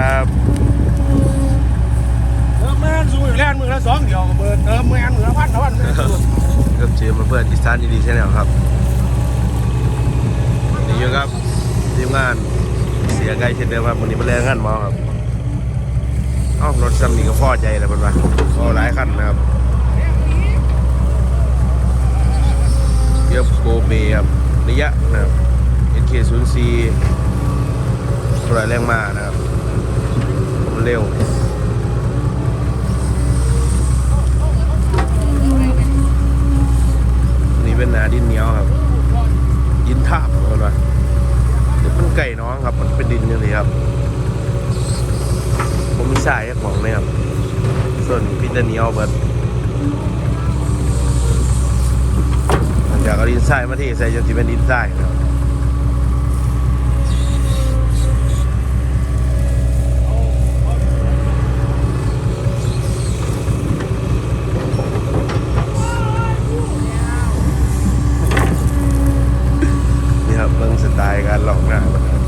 ครับเติมแม่นสู้อยู่แล้วมือละสองเดียวก็เบิดเติมแม่นมือละพันละพันแม่นสู้กับชื่อมาเพื่อนอีสานดีๆใช่แล้วครับนี่อยู่ครับทีมงานเสียไกลเช่นเดิมครับวันนี้มาแรงงานหมอครับเอ้ารถซัมนี่ก็พอใจแล้วเพิ่นว่าก็หลายคันนะครับเยอะโกเบครับระยะนะครับ NK04 ตัวแรงมานะครับมัน เร็วนี่เป็นนาดินเหนียวครับ ดินทาบเหมือนว่าเดี๋ยวมันไก่น้องครับ มันเป็นดินอย่างนี้ครับ ผมมีสายยักหมองเลยครับ ส่วนพิจเหนียวเบิดหลังจากเอาดินทรายมาเทใส่จนที่เป็นดินทรายครับ นี่ครับเรื่องสไตล์การหลอกหน้ามันครับ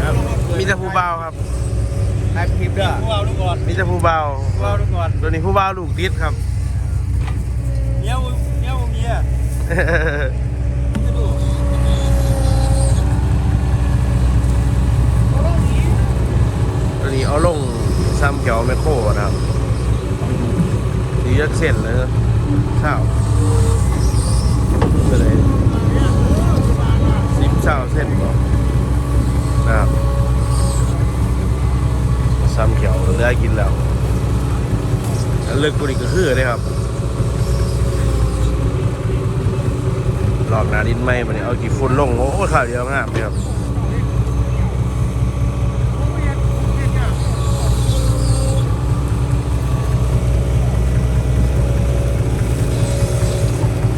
ครับมีแต่ผู้เบาครับ ถ่ายคลิปเด้อพวกเราทุกคน มีแต่ผู้เบา พวกเราทุกคน ตัวนี้ผู้เบาลูกติดครับเนี้ยเนี้ยเมียจะดู ตัวนี้เอาลงซ้ำเขียวแมคโครนะครับดียักเส้นเลยนะข้าวก็เลยสิบเช้าเส้นก่อนนะครับซ้ำเขียวเหลือกินแล้วอันเลิกกุนีก็คือเลยครับ หลอกนาดินไหมมันเอากี่ฝุ่นลง โอ้ข่าวเดียวงามเลยครับ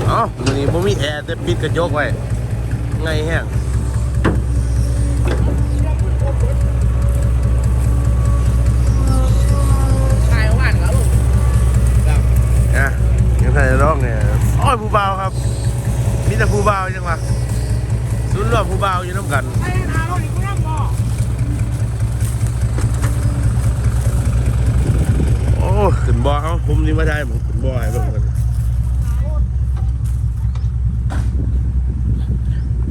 เอ้าวันนี้ผมมีแอร์แต่ปิดกระจกไว้ ไงแห้ง แต่ผู้บ่าวจังวะรุ่นรอบผู้บ่าวอยู่น้ำกัน ไอ้หาเราอีกคนนั่งบ่โอ้ขึ้นบ่อเอ้าผมนี่มาได้ผมขึ้นบ่อให้เบิ่งกัน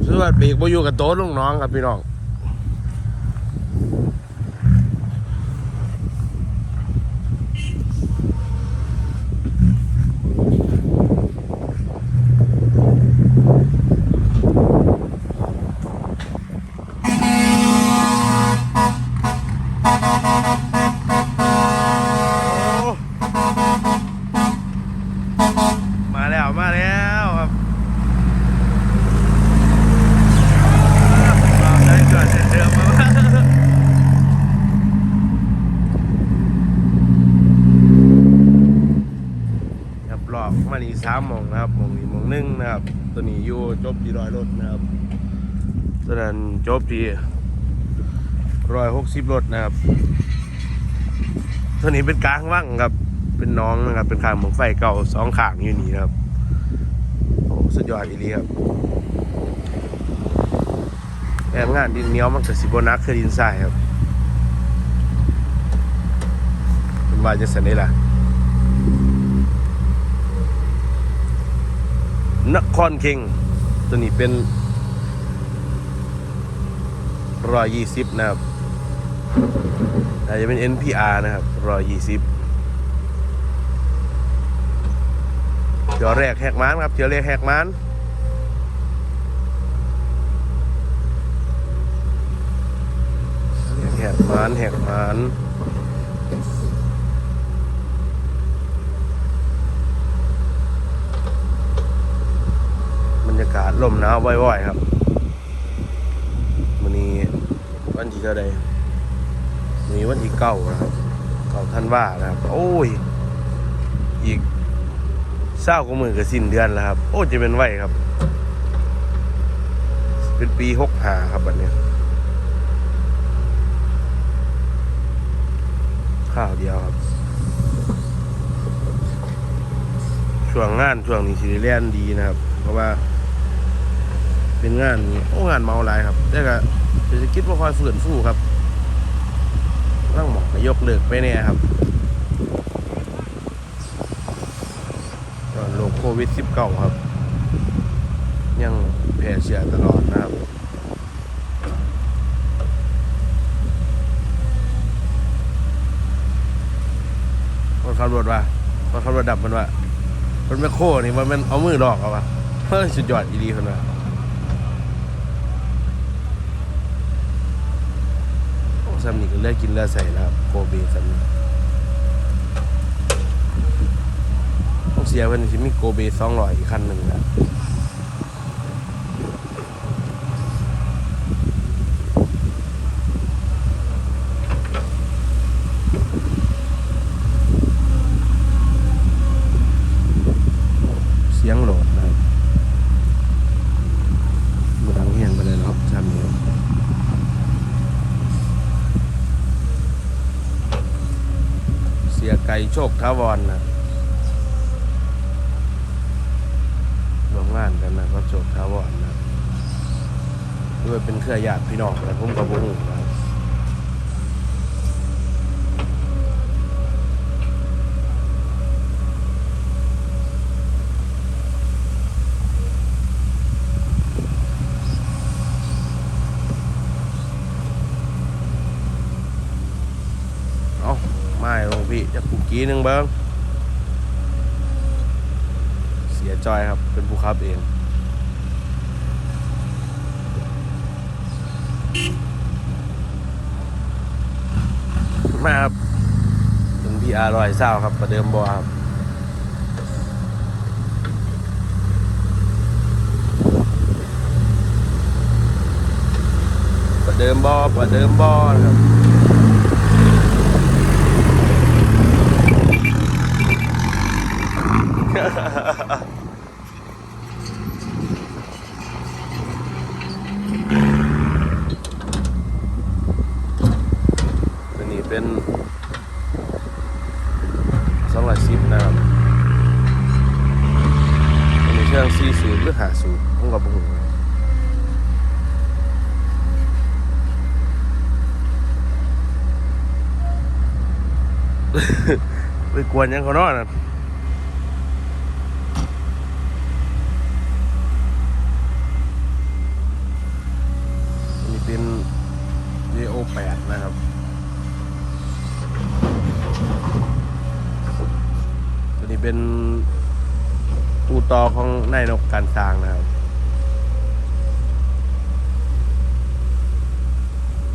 สวัสดีบรกบ่อยู่กับโต๊ะลูกน้องครับพี่น้อง มา แล้วมาแล้วครับมาได้ก่อนเสร็จเดิมมาครับรอบมานี่สามโมงนะครับโมงนี้มงหนึ่งนะครับ ตัวนี้อยู่จบที่ร้อยรถนะครับตัวนั้นจบที่ร้อยหกสิบรถนะครับตัวนี้เป็นกลางว่างครับเป็นน้องนะครับเป็นขางหมองไฟเก่าสองขางอยู่นี่ครับ สุดยอดอีหลีครับแรงงานดินเหนียวมันกับสิบนักคือดินทรายครับเป็นว่าจะสันได้ล่ะนครเคิง ตัวนี้เป็นร้อยยี่สิบนะครับอาจจะเป็น NPR นะครับร้อยยี่สิบ เดี๋ยวแรกแหกม้านครับเดี๋ยวแรกแหกม้านแหกม้านแหกม้านบรรยากาศลมหนาวว่อยๆครับวันนี้วันที่เท่าใดมีวันที่เก้านะครับเก้าท่านว่านะครับ โอ้ย อีก เศร้ากว่ามือกับสิ้นเดือนแล้วครับ โอ้จะเป็นไหวครับ เป็นปีหกหาครับบัดเนี้ข้าวเดียวครับ ช่วงงานช่วงนี้สิได้เล่นดีนะครับ เพราะว่า เป็นงานโอ้งานเมาหลายครับแต่ก็เศรษฐกิจบ่ค่อยฟื้นฟูครับร่างหมอกก็ยกเลิกไปแน่ครับก็โร คโควิด -19 ครับ ยังแพร่เชื้อตลอดนะครับคนขับรถว่าคนขับรถดับมันว่ามันไม่โค้นี่มันมันเอามือดอกเอาวะเฮ้ยสุดยอดอีดีคนว่าโอ้ซัมนี่ก็เลือกกินเลือกใส่แล้วคบโกเบซัมนี่ต้อง เสียเพิ่นสิมีโกเบสองร้อยอีกคันหนึ่งนะเสียงโหลดนะครับมาดังเฮียนไปเลยนะครับซัมนี่เสียไก่โชคทาวรนะร่วมงานกันนะครับโชคทาวรนะด้วยเป็นเครือญาติพี่น้องนะผมกับบุ้งนะครับเอาไม่ลงพี่จะผูกกี้หนึ่งเบิ้งเสียจอยครับ เป็นผู้ขับเอง มาครับถึงพี่อาร่อยเศร้าครับประเดิมบอครับประเดิมบอประเดิมบอครับ อันนี้เป็นสองร้อยสิบนะครับอันนี้เครื่องสี่สูตรหรือหาสูตรผมกับผม ไปกวนยังเขานอนนะอันนี้เป็น JO 8 นะครับตัวนี้เป็นตูตอของนายนกการสร้างนะครับ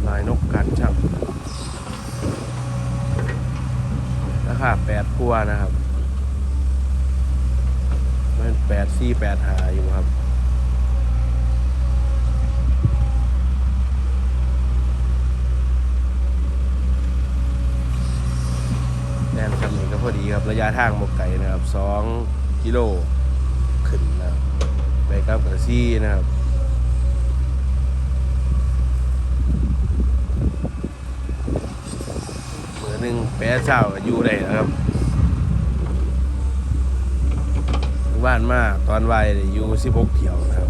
นายนกการช่างรา คาแปดกัวานะครับมันแปดสี่แปดหาอยู่ครับแนนคันนี้ก็พอดีครับ ระยะทางบกไก่นะครับสองกิโลขึ้นนะครับไปกับกระซี่นะครับ เมื่อ หนึ่งแปดเช้าอยู่ได้นะครับบ้านมาตอนวัยอยู่สิบหกเที่ยวนะครับ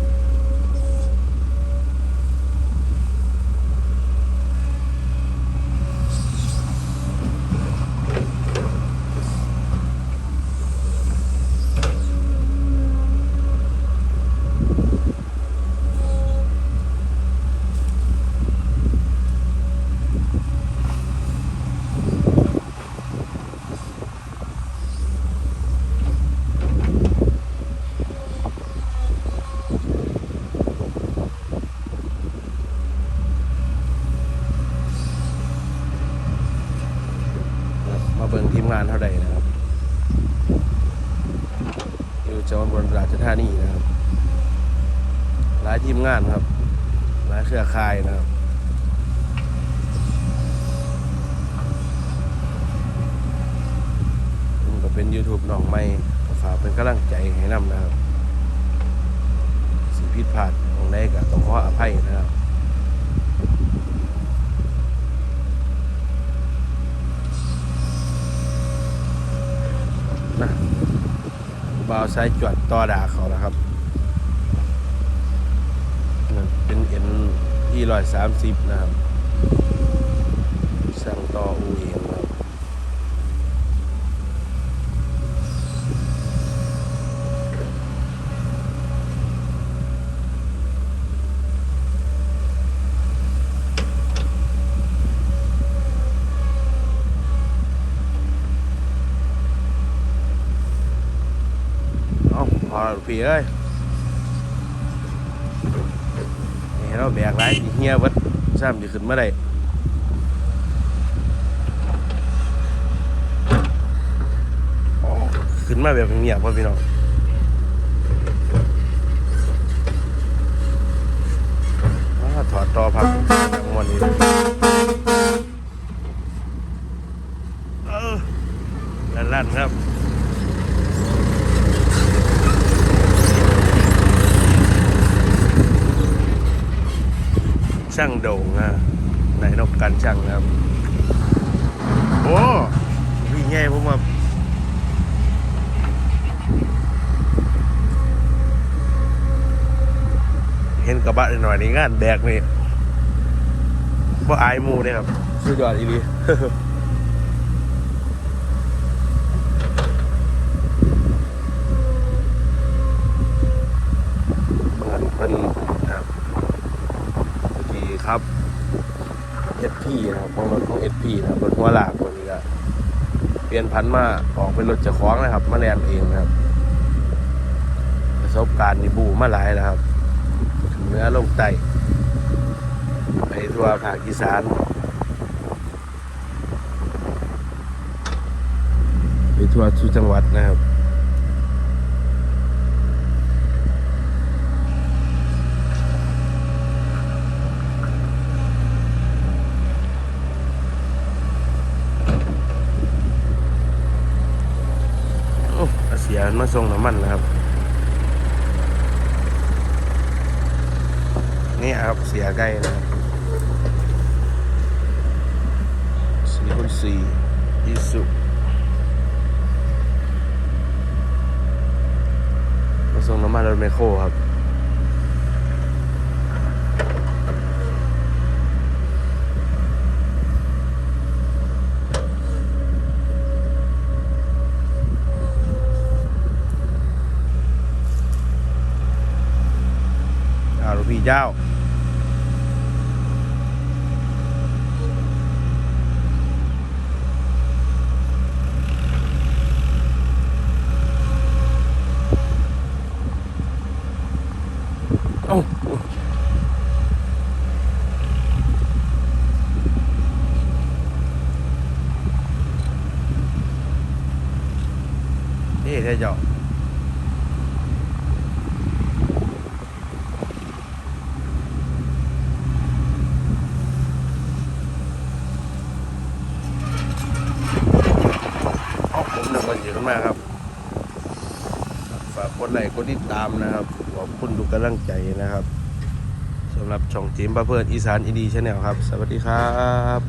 มาเบิ่งทีมงานเท่าใดนะครับอยู่จังหวัดบนราชธานีนะครับ หลายทีมงานครับ หลายเครือข่ายนะครับก็เป็น YouTube น้องใหม่ฝากเป็นกำลังใจให้นำนะครับ สิผิดพลาดของใดก็ต้องขออภัยนะครับ บาวสายจวดต่อดาเขานะครับนั่นเป็นเอ็นที่ร้อยสามสิบนะครับสั่งต่ออูเองนะครับ เอา ปีเอ้ยนี่เราแบกหลายสิเฮียวัดซ้ำจะขึ้นมาได้ขึ้นมาแบบเงียบพ่อพี่น้องถอดต่อพักทั้งวันนี้ลั่นๆครับ ช่างโด่งนะไหนนกการช่างนะครับ โอ้วีแงไงผมมาเห็นกระบะหน่อยนี่งานแบกนี่ว่าอายหมูเนี่ยครับ สุดยอดอีลี เหมือนเพิ่นนะครับ ดีครับเอสพีนะครับ ของรถของเอสพีนะครับนหัวลากตัวนี้ก็เปลี่ยนพันธุ์มาออกเป็นรถเจะคล้าของนะครับ มาแลนเองนะครับประสบการณ์นี่บูมาหลายแล้วครับเนื้อลงไตไปทั่วภาคอีสานไปทัวทุกจังหวัดนะครับ โอ้เสีย มาส่งน้ำมันนะครับ นี่ครับเสียใกล้นะครับสี่คูณสี่อีสุมาส่งน้ำมันรถไมคโครครับ เอาลูกพี่เจ้าเอ้านี่แท้เจ้า เอาผมหนึ่งวันอยู่ขึ้นมาครับ ฝากกดไลค์กดติดตามนะครับ ขอบคุณทุก กำลังใจนะครับสำหรับช่องทีมประเพื่อนอีสานอีดีชาแนลครับ สวัสดีครับ